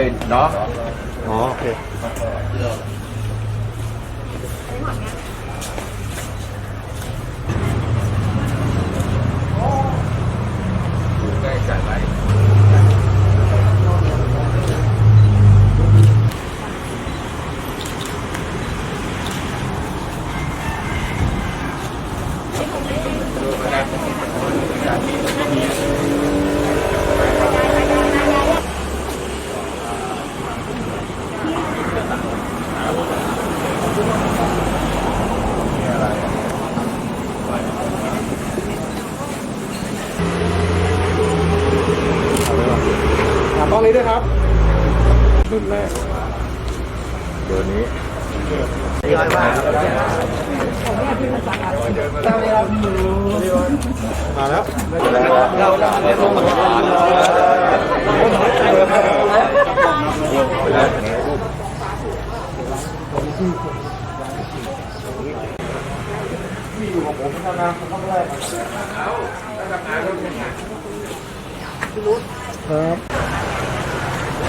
เลยเนาะ อ๋อ โอเค ได้จ่ายไว้ ถามกล้อง นี้ด้วยครับรุ่นแรกเดี๋ยวนี้มาแล้วครับ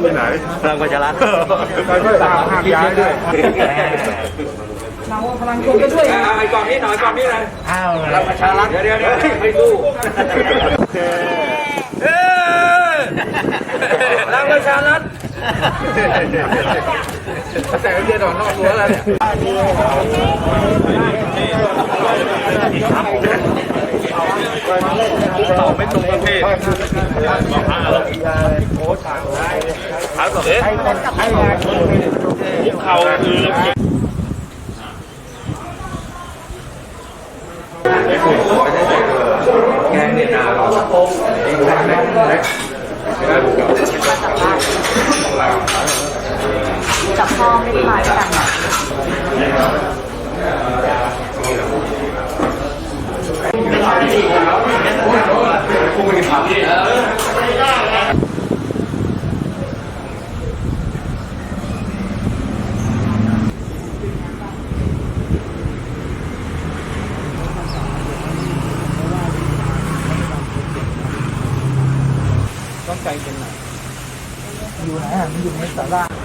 ไปไหนพลังประชารัฐไปก็ตามห้ามย้ายด้วยเอาไอ้กล่องนี้หน่อยกล่องนี้เลยรับประชารัฐเดี๋ยวเดี๋ยวเดี๋ยวไม่สู้โอเครับประชารัฐ แต่เดือนออกนอกรั้วแล้วเนี่ยตอบไม่ตรงประเภทบอกห้าแล้วถามต่อเลยคุกเข่าคือแกงเนี่ยนาเราเองแรกแรกแรก กับพ่อไม่ได้มาด้วยกันต้องใจเป็นไหนอยอยู่ไหนอะมันอยู่ในสารา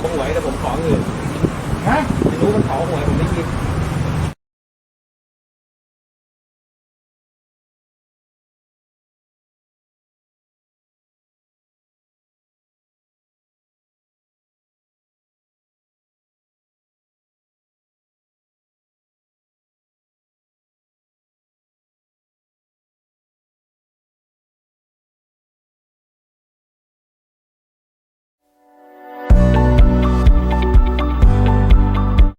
ผมหวยแต่ผมขอเงินฮะไม่รู้มันขอหวยผมไม่กิน